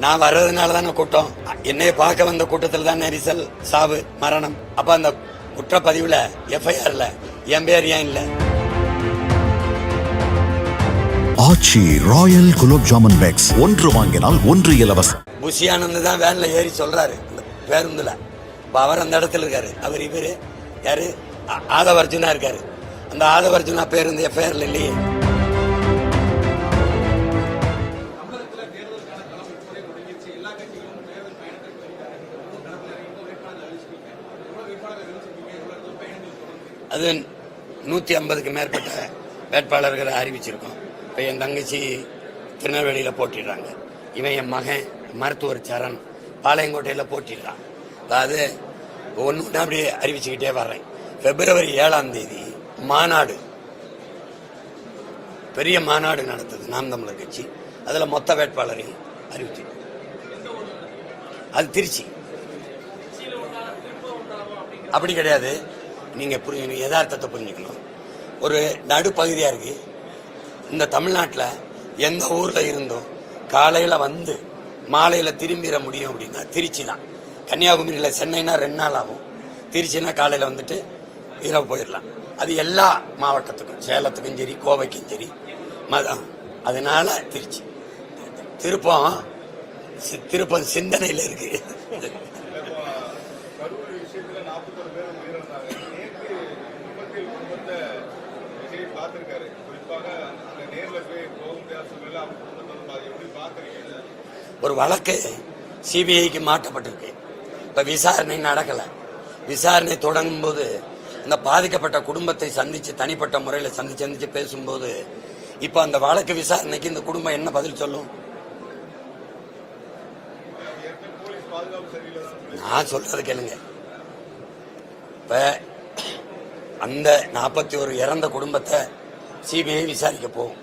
நான் வர்றதுனால தானே கூட்டம். என்னைய பார்க்க வந்த கூட்டத்தில் தான் நெரிசல் சாவு மரணம். அப்ப அந்த குற்றப்பதிவுல எஃப்ஐஆர்ல என் பேர் ஏன் இல்லை? ஆச்சி ராயல் குலோப் ஜாமுன் பேக்ஸ் ஒன்று வாங்கினால் ஒன்று இலவசம். புஷி ஆனந்த் தான் வேன்ல ஏறி சொல்றாரு. பேருந்துல. இப்ப அவர் அந்த இடத்துல இருக்காரு. அவர் இவரு யாரு? ஆ- ஆதவ அர்ஜுனா இருக்காரு. அந்த ஆதவ அர்ஜுனா பேருந்து எஃப்ஐஆர்ல இல்லையே. அது நூற்றி ஐம்பதுக்கு மேற்பட்ட வேட்பாளர்களை அறிவிச்சிருக்கோம். இப்போ என் தங்கச்சி திருநெல்வேலியில் போட்டிடுறாங்க. இவன் என் மகன் மருத்துவர் சரண் பாளையங்கோட்டையில் போட்டிடுறான். அதாவது ஒன்று ஒன்று அப்படியே அறிவிச்சுக்கிட்டே வர்றேன். பிப்ரவரி ஏழாம் தேதி மாநாடு பெரிய மாநாடு நடத்துது நாம் தமிழர் கட்சி. அதில் மொத்த வேட்பாளரையும் அறிவிச்சு அது திருச்சி. அப்படி கிடையாது. நீங்கள் புரிஞ்சுக்கணும் யதார்த்தத்தை புரிஞ்சுக்கணும். ஒரு நடுப்பகுதியாக இருக்கு. இந்த தமிழ்நாட்டில் எந்த ஊரில் இருந்தும் காலையில் வந்து மாலையில் திரும்பிட முடியும் அப்படின்னா திருச்சி தான். கன்னியாகுமரியில் சென்னைனா ரெண்டு நாள் ஆகும். திருச்சினா காலையில் வந்துட்டு இரவு போயிடலாம். அது எல்லா மாவட்டத்துக்கும் சேலத்துக்கும் சரி கோவைக்கும் சரி. மதம் அதனால திருச்சி. திருப்பம் சி- திருப்பம் சிந்தனையில் இருக்கு கரூர் விஷயத்துல நாற்பத்தொரு பேர் உயிரிழந்தாங்க நேற்று விபத்தில் குடும்பத்தை விஜய் பார்த்திருக்காரு. குறிப்பாக அந்த நேர்ல போய் போக முடியாத சூழ்நிலை அதை எப்படி ஒரு வழக்கு சிபிஐக்கு மாற்றப்பட்டிருக்கு. இப்போ விசாரணை நடக்கலை. விசாரணை தொடங்கும் போது இந்த பாதிக்கப்பட்ட குடும்பத்தை சந்தித்து தனிப்பட்ட முறையில் சந்திச்சு சந்தித்து பேசும்போது இப்போ அந்த வழக்கு விசாரணைக்கு இந்த குடும்பம் என்ன பதில் சொல்லும்? நான் சொல்றது கேளுங்க. இப்போ அந்த நாற்பத்தி ஒரு இறந்த குடும்பத்தை சிபிஐ விசாரிக்க போகும்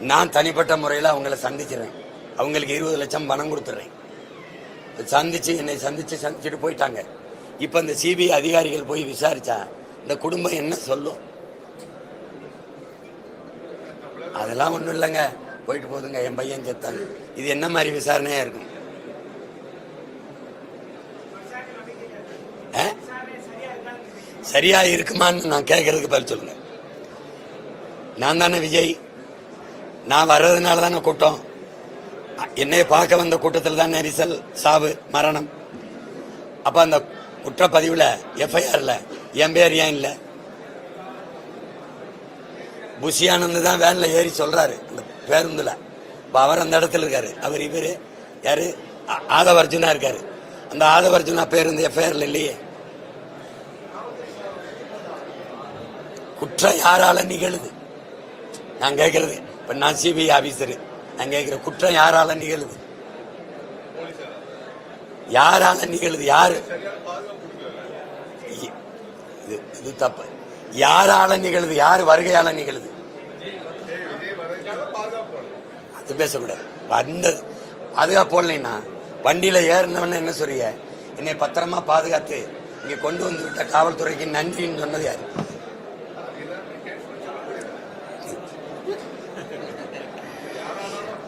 நான் தனிப்பட்ட முறையில் அவங்கள சந்திச்சிடறேன் அவங்களுக்கு இருபது லட்சம் பணம் கொடுத்துட்றேன் சந்திச்சு என்னை சந்திச்சு சந்திச்சுட்டு போயிட்டாங்க. இப்போ இந்த சிபிஐ அதிகாரிகள் போய் விசாரிச்சா இந்த குடும்பம் என்ன சொல்லும்? அதெல்லாம் ஒன்றும் இல்லைங்க. போயிட்டு போதுங்க என் பையன் செத்தாங்க இது என்ன மாதிரி விசாரணையாக இருக்கும்? ஆ? சரியா இருக்குமான்னு நான் கேட்கறதுக்கு பதில் சொல்லுங்க. நான் தானே விஜய்? நான் வர்றதுனால தானே கூட்டம்? என்னைய பார்க்க வந்த கூட்டத்தில் தான் நெரிசல் சாவு மரணம்? அப்போ அந்த குற்றப்பதிவில் எஃப்ஐஆரில் என் பேர் ஏன் இல்லை? புஷியானந்து தான் வேனில் ஏறி சொல்கிறாரு இந்த பேருந்தில். இப்போ அவர் அந்த இடத்துல இருக்காரு. அவர் இவர் யார்? ஆ- ஆதவ அர்ஜுனா இருக்காரு. அந்த ஆதவ அர்ஜுனா பேருந்து எஃப்ஐஆரில் இல்லையே. குற்றம் யாரால நிகழுது? நான் கேட்கறது. இப்ப நான் சிபிஐ ஆபீசரு நான் கேட்கிற குற்றம் யாரால நிகழுது? யாரால நிகழுது? யாரு? இது இது தப்பு. யாரால நிகழுது? யாரு வருகையால நிகழுது? அது பேசக்கூடாது. அந்த பாதுகாப்பு போடலைன்னா வண்டியில ஏறினவன என்ன சொல்றிய என்னை பத்திரமா பாதுகாத்து இங்க கொண்டு வந்து விட்ட காவல்துறைக்கு நன்றின்னு சொன்னது யாரு?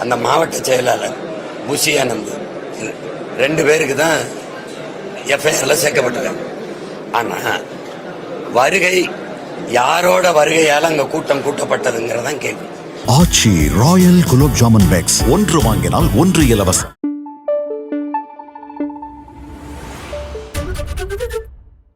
அந்த மாவட்ட செயலாளர் புஷி ஆனந்த். ரெண்டு பேருக்கு தான் எஃப்ஐஆர்ல சேர்க்கப்பட்டிருக்காங்க. ஆனா வருகை யாரோட வருகையால அங்க கூட்டம் கூட்டப்பட்டதுங்கிறதான் கேள்வி. Aachi royal gulab jamun packs. ஒன்று வாங்கினால் ஒன்று இலவசம்.